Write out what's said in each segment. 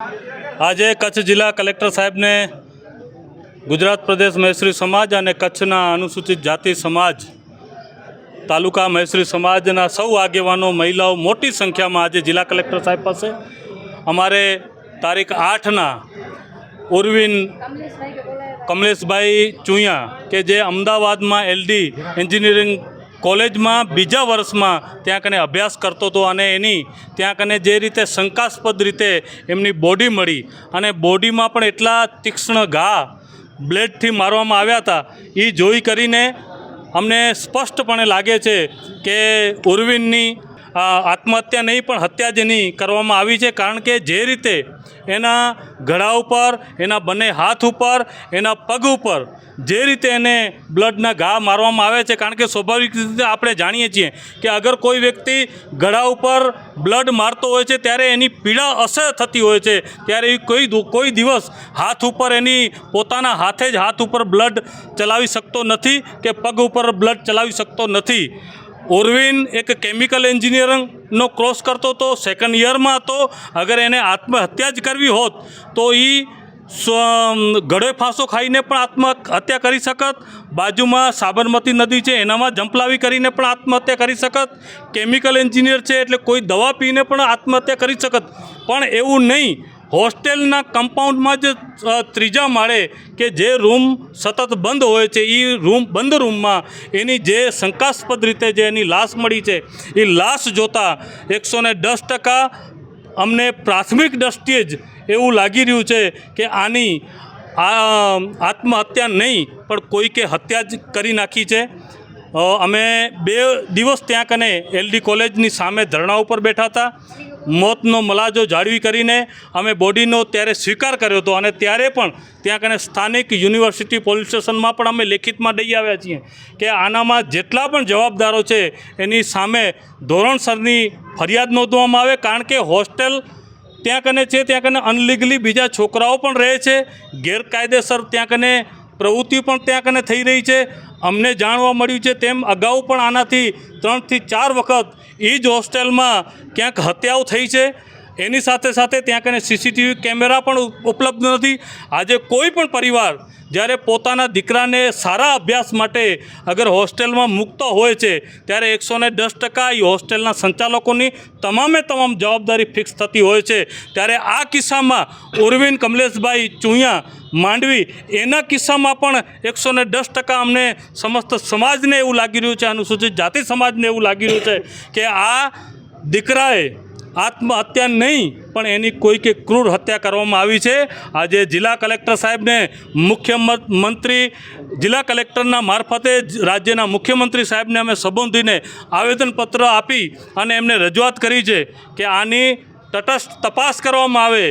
આજે કચ્છ જિલ્લા કલેક્ટર સાહેબને ગુજરાત પ્રદેશ મહેશ્રી સમાજ અને કચ્છના અનુસૂચિત જાતિ સમાજ તાલુકા મહેશ્રી સમાજના સૌ આગેવાનો, મહિલાઓ મોટી સંખ્યામાં આજે જિલ્લા કલેક્ટર સાહેબ પાસે. અમારે તારીખ આઠના ઉર્વિન કમલેશભાઈ ચુયા કે જે અમદાવાદમાં એલડી એન્જિનિયરિંગ કોલેજમાં બીજા વર્ષમાં ત્યાં કને અભ્યાસ કરતો હતો અને એની ત્યાં કને જે રીતે શંકાસ્પદ રીતે એમની બોડી મળી અને બોડીમાં પણ એટલા તીક્ષ્ણ ઘા બ્લેડથી મારવામાં આવ્યા હતા એ જોઈ કરીને અમને સ્પષ્ટપણે લાગે છે કે ઉર્વિનની આત્મહત્યા નહીં, પણ હત્યા જેની કરવામાં આવી છે. કારણ કે જે રીતે એના ગળા ઉપર, એના બંને હાથ ઉપર, એના પગ ઉપર જે રીતે એને બ્લડના ઘા મારવામાં આવે છે. કારણ કે સ્વાભાવિક રીતે આપણે જાણીએ છીએ કે અગર કોઈ વ્યક્તિ ગળા ઉપર બ્લડ મારતો હોય છે, ત્યારે એની પીડા અસર થતી હોય છે. ત્યારે એ કોઈ કોઈ દિવસ હાથ ઉપર એની પોતાના હાથે જ હાથ ઉપર બ્લડ ચલાવી શકતો નથી કે પગ ઉપર બ્લડ ચલાવી શકતો નથી. ઓરવિન એક કેમિકલ એન્જિનિયરિંગનો કોર્સ કરતો હતો સેકન્ડ યરમાં હતો. અગર એને આત્મહત્યા જ કરવી હોત, તો એ ગળે ફાંસો ખાઈને પણ આત્મહત્યા કરી શકત. બાજુમાં સાબરમતી નદી છે, એનામાં જંપલાવી કરીને પણ આત્મહત્યા કરી શકત. કેમિકલ એન્જિનિયર છે, એટલે કોઈ દવા પીને પણ આત્મહત્યા કરી શકત. પણ એવું નહીં. હોસ્ટેલના કમ્પાઉન્ડમાં જ ત્રીજા માળે કે જે રૂમ સતત બંધ હોય છે એ રૂમ, બંધ રૂમમાં એની જે શંકાસ્પદ રીતે જે એની લાશ મળી છે એ લાશ જોતાં એકસો ને દસ ટકા અમને પ્રાથમિક દ્રષ્ટિએ જ એવું લાગી રહ્યું છે કે આની, આ, આત્મહત્યા નહીં, પણ કોઈકે હત્યા જ કરી નાખી છે. અમે બે દિવસ ત્યાં કને એલડી કોલેજની સામે ધરણા ઉપર બેઠા હતા. મોતનો મલાજો જાળવી કરીને અમે બોડીનો ત્યારે સ્વીકાર કર્યો હતો અને ત્યારે પણ ત્યાં કને સ્થાનિક યુનિવર્સિટી પોલીસ સ્ટેશનમાં પણ અમે લેખિતમાં દઈ આવ્યા છીએ કે આનામાં જેટલા પણ જવાબદારો છે એની સામે ધોરણસરની ફરિયાદ નોંધવામાં આવે કારણ કે હોસ્ટેલ ત્યાં કને છે, ત્યાં કને અનલીગલી બીજા છોકરાઓ પણ રહે છે, ગેરકાયદેસર ત્યાં કને પ્રવૃત્તિ પણ ત્યાં કને થઈ રહી છે. અમને જાણવા મળ્યું છે તેમ અગાઉ પણ આનાથી ત્રણથી ચાર વખત એ જ હોસ્ટેલમાં ક્યાંક હત્યાઓ થઈ છે. એની સાથે સાથે ત્યાં કને સીસીટીવી કેમેરા પણ ઉપલબ્ધ નથી. આજે કોઈ પણ પરિવાર જ્યારે પોતાના દીકરાને સારા અભ્યાસ માટે અગર હોસ્ટેલમાં મૂકતો હોય છે, ત્યારે એકસો ને દસ ટકા એ હોસ્ટેલના સંચાલકોની તમામે તમામ જવાબદારી ફિક્સ થતી હોય છે. ત્યારે આ કિસ્સામાં ઉર્વિન કમલેશભાઈ ચુંયા માંડવી, એના કિસ્સામાં પણ એકસો ને દસ ટકા અમને સમસ્ત સમાજને એવું લાગી રહ્યું છે, અનુસૂચિત જાતિ સમાજને એવું લાગી રહ્યું છે કે આ દીકરાએ આત્મહત્યા નહીં પણ એની કોઈ કે ક્રૂર હત્યા કરવામાં આવી છે. આજે જિલ્લા કલેક્ટર સાહેબને મુખ્યમંત્રી જિલ્લા કલેક્ટરના મારફતે રાજ્યના મુખ્યમંત્રી સાહેબને અમે સંબોધીને આવેદનપત્ર આપી અને એમને રજૂઆત કરી છે કે આની તટસ્થ તપાસ કરવામાં આવે,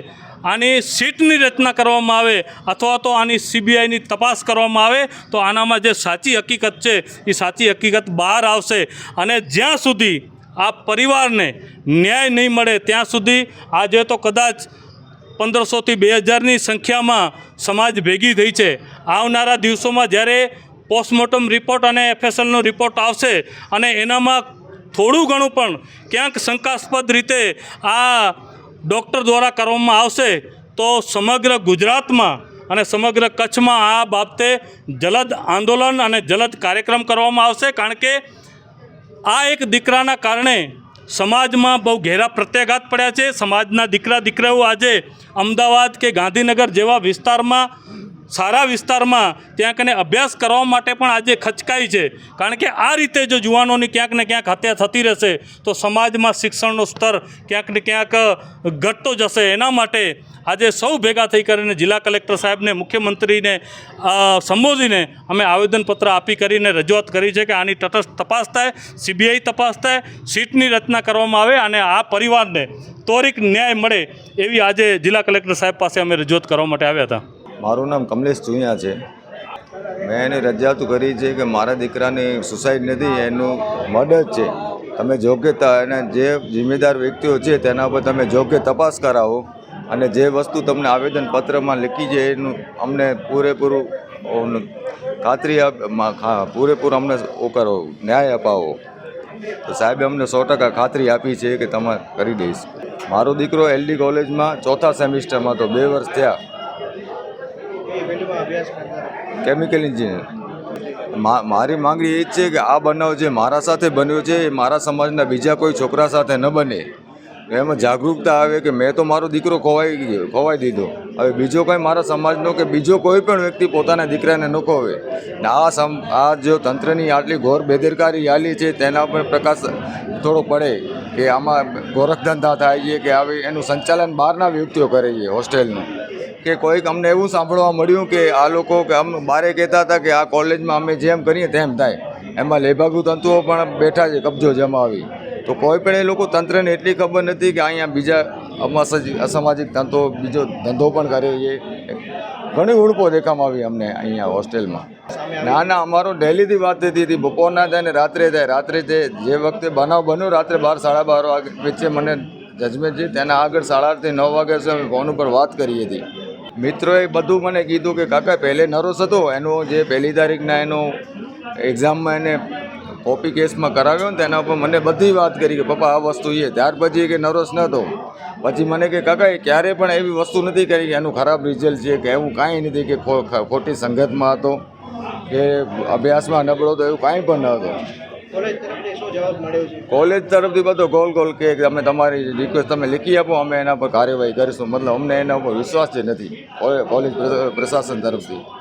આની સીટની રચના કરવામાં આવે અથવા તો આની સીબીઆઈની તપાસ કરવામાં આવે તો આનામાં જે સાચી હકીકત છે, એ સાચી હકીકત બહાર આવશે. અને જ્યાં સુધી આ પરિવારને ન્યાય નહીં મળે ત્યાં સુધી આજે તો કદાચ પંદરસોથી બે હજારની સંખ્યામાં સમાજ ભેગી થઈ છે. આવનારા દિવસોમાં જ્યારે પોસ્ટમોર્ટમ રિપોર્ટ અને એફએસએલનો રિપોર્ટ આવશે અને એનામાં થોડું ઘણું પણ ક્યાંક શંકાસ્પદ રીતે આ ડૉક્ટર દ્વારા કરવામાં આવશે, તો સમગ્ર ગુજરાતમાં અને સમગ્ર કચ્છમાં આ બાબતે જલદ આંદોલન અને જલદ કાર્યક્રમ કરવામાં આવશે. કારણ કે આ એક દીકરાના કારણે સમાજમાં બહુ ઘેરા પ્રત્યાઘાત પડ્યા છે. સમાજના દીકરા દીકરાઓ આજે અમદાવાદ કે ગાંધીનગર જેવા વિસ્તારમાં સારા વિસ્તારમાં ત્યાં કને અભ્યાસ કરવા માટે પણ આજે ખચકાય છે. કારણ કે આ રીતે જો યુવાનોની ક્યાંક ને ક્યાંક હત્યા થતી રહેશે, તો સમાજમાં શિક્ષણનો સ્તર ક્યાંક ને ક્યાંક ઘટતો જશે. એના માટે આજે સૌ ભેગા થઈ કરીને જિલ્લા કલેક્ટર સાહેબને, મુખ્યમંત્રીને સંબોધીને અમે આવેદનપત્ર આપી કરીને રજૂઆત કરી છે કે આની તટસ્થ તપાસ થાય, સીબીઆઈ તપાસ થાય, સીટની રચના કરવામાં આવે અને આ પરિવારને ત્વરિત ન્યાય મળે એવી આજે જિલ્લા કલેક્ટર સાહેબ પાસે અમે રજૂઆત કરવા માટે આવ્યા હતા. મારું નામ કમલેશ ચુયા છે. મેં એને રજૂઆત કરી છે કે મારા દીકરાની સુસાઇડ નથી, એનું મર્ડર છે. તમે યોગ્ય અને જે જિમ્મેદાર વ્યક્તિઓ છે, તેના પર તમે યોગ્ય તપાસ કરાવો. અને જે વસ્તુ તમને આવેદનપત્રમાં લખી છે, એનું અમને પૂરેપૂરું ખાતરી આપ- પૂરેપૂરું અમને ઓ કરો, ન્યાય અપાવો. તો સાહેબે અમને સો ટકા ખાતરી આપી છે કે તમે કરી દઈશ. મારો દીકરો એલડી કોલેજમાં ચોથા સેમિસ્ટરમાં તો બે વર્ષ થયા એ ફિલ્ડમાં અભ્યાસ કરતા કેમિકલ એન્જિનિયર મારી માંગણી એ જ છે કે આ બનાવ જે મારા સાથે બન્યો છે, એ મારા સમાજના બીજા કોઈ છોકરા સાથે ન બને. એમાં જાગૃતતા આવે કે મેં તો મારો દીકરો ખોવાઈ ગયો, ખોવાઈ દીધો. હવે બીજો કંઈ મારા સમાજનો કે બીજો કોઈ પણ વ્યક્તિ પોતાના દીકરાને ન ખોવે. ને આ સમ, આ જો તંત્રની આટલી ઘોર બેદરકારી આલી છે, તેના પર પ્રકાશ થોડો પડે કે આમાં ગોરખધંધા થાય છે, કે આવી એનું સંચાલન બહારના વ્યક્તિઓ કરે છે, હોસ્ટેલનું. કે કોઈક અમને એવું સાંભળવા મળ્યું કે આ લોકો કે અમ બારે કહેતા હતા કે આ કોલેજમાં અમે જેમ કરીએ તેમ થાય. એમાં લેભાગુ તંતુઓ પણ બેઠા છે, કબજો જમાવી તો કોઈ પણ એ લોકો તંત્રને એટલી ખબર નથી કે અહીંયા બીજા અસામાજિક તંત્રો બીજો ધંધો પણ કરે છે. ઘણી ઉણપો દેખામાં આવી અમને અહીંયા હોસ્ટેલમાં. ના ના, અમારો ડેલીથી વાત થતી હતી. બપોરના થાય ને રાત્રે થાય. રાત્રે તે જે વખતે બનાવ બન્યો, રાત્રે બાર, સાડા બાર વચ્ચે મને જજમેન્ટ છે. તેના આગળ સાડા આઠથી નવ વાગ્યા સુધી ફોન ઉપર વાત કરી હતી. મિત્રોએ બધું મને કીધું કે, કાકા, પહેલે નરોસ હતો. એનો જે પહેલી તારીખના એનો એક્ઝામમાં એને કોપી કેસમાં કરાવ્યો ને તેના ઉપર મને બધી વાત કરી કે, પપ્પા, આ વસ્તુ એ. ત્યાર પછી કે, નરોસ નહોતો પછી મને કે, કાકા, એ ક્યારે પણ એવી વસ્તુ નથી કરી કે એનું ખરાબ રિઝલ્ટ છે કે એવું કાંઈ નથી કે ખોટી સંગતમાં હતો કે અભ્યાસમાં નબળો તો એવું કાંઈ પણ ન હતો. કોલેજ તરફથી બધો ગોલ ગોલ કે અમે તમારી રિક્વેસ્ટ તમે લીખી આપો, અમે એના પર કાર્યવાહી કરીશું. મતલબ અમને એના ઉપર વિશ્વાસ જ નથી. કોલેજ પ્રશાસન તરફથી.